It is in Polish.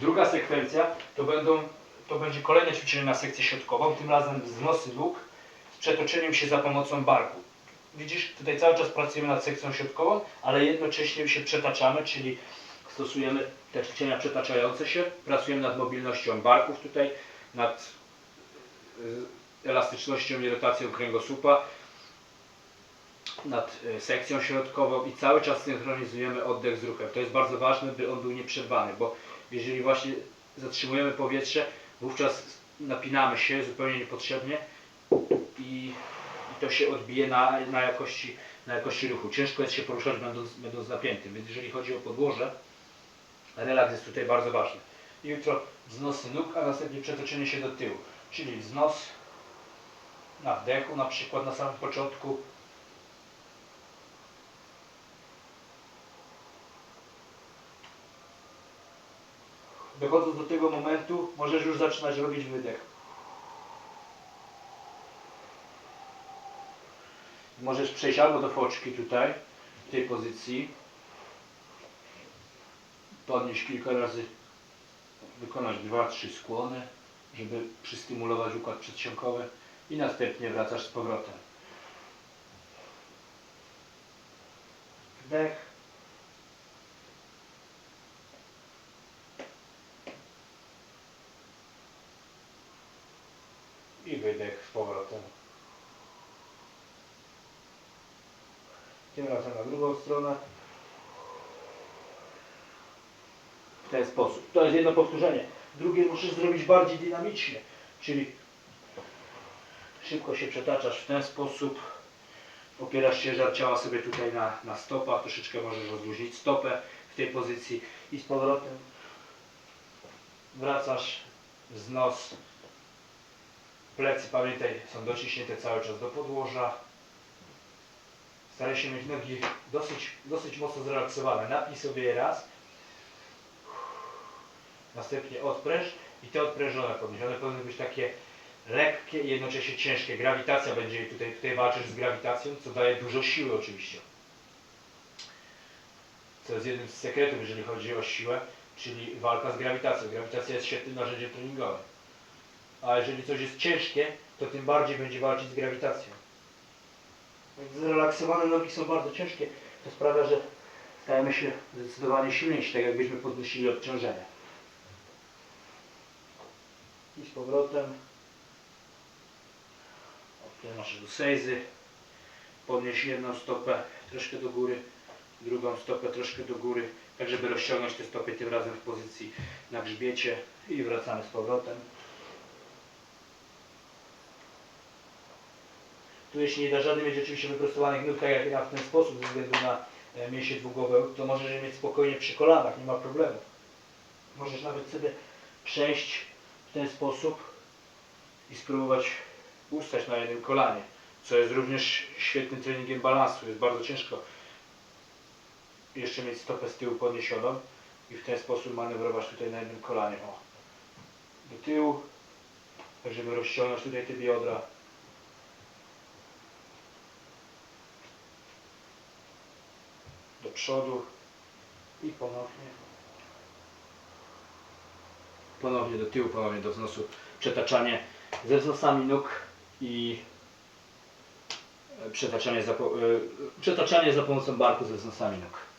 Druga sekwencja to będą, to będzie kolejne ćwiczenie na sekcję środkową, tym razem wznosy nóg z przetoczeniem się za pomocą barku. Widzisz, tutaj cały czas pracujemy nad sekcją środkową, ale jednocześnie się przetaczamy, czyli stosujemy te ćwiczenia przetaczające się, pracujemy nad mobilnością barków tutaj, nad y, elastycznością i rotacją kręgosłupa, nad y, sekcją środkową i cały czas synchronizujemy oddech z ruchem. To jest bardzo ważne, by on był nieprzerwany, bo jeżeli właśnie zatrzymujemy powietrze, wówczas napinamy się zupełnie niepotrzebnie i, i to się odbije na, na, jakości, na jakości ruchu. Ciężko jest się poruszać będąc, będąc napiętym, więc jeżeli chodzi o podłoże, relaks jest tutaj bardzo ważny. Jutro wznosy nóg, a następnie przetoczenie się do tyłu, czyli wznos na wdechu na przykład na samym początku Dochodząc do tego momentu, możesz już zaczynać robić wydech. Możesz przejść albo do foczki tutaj, w tej pozycji. Podnieść kilka razy, wykonać dwa, trzy skłony, żeby przystymulować układ przedsionkowy i następnie wracasz z powrotem. Wdech. Wydech z powrotem. Tym razem na drugą stronę. W ten sposób. To jest jedno powtórzenie. Drugie musisz zrobić bardziej dynamicznie. Czyli szybko się przetaczasz w ten sposób. Opierasz ciężar ciała sobie tutaj na, na stopach. Troszeczkę możesz rozluźnić stopę w tej pozycji. I z powrotem wracasz wznos. Plecy, pamiętaj, są dociśnięte cały czas do podłoża. Staraj się mieć nogi dosyć, dosyć mocno zrelaksowane. Napnij sobie raz. Następnie odpręż i te odprężone podnieś. One powinny być takie lekkie i jednocześnie ciężkie. Grawitacja będzie tutaj, tutaj walczysz z grawitacją, co daje dużo siły oczywiście. Co jest jednym z sekretów, jeżeli chodzi o siłę, czyli walka z grawitacją. Grawitacja jest świetnym narzędziem treningowym. A jeżeli coś jest ciężkie, to tym bardziej będzie walczyć z grawitacją. Zrelaksowane nogi są bardzo ciężkie, to sprawia, że stajemy się zdecydowanie silniejsi, tak jakbyśmy podnosili obciążenie. I z powrotem odpływasz do sejzy. Jedną stopę troszkę do góry, drugą stopę troszkę do góry, tak żeby rozciągnąć te stopy tym razem w pozycji na grzbiecie i wracamy z powrotem. Tu jeśli nie da żadnych mieć oczywiście wyprostowanych nóg, tak jak ja w ten sposób, ze względu na e, mięśnie dwugłowe, to możesz je mieć spokojnie przy kolanach, nie ma problemu. Możesz nawet sobie przejść w ten sposób i spróbować ustać na jednym kolanie, co jest również świetnym treningiem balansu. Jest bardzo ciężko jeszcze mieć stopę z tyłu podniesioną i w ten sposób manewrować tutaj na jednym kolanie. O. Do tyłu, tak żeby rozciągnąć tutaj te biodra. Do przodu i ponownie ponownie do tyłu, ponownie do wznosu przetaczanie ze wznosami nóg i e, przetaczanie za, e, przetaczanie za pomocą barku ze wznosami nóg.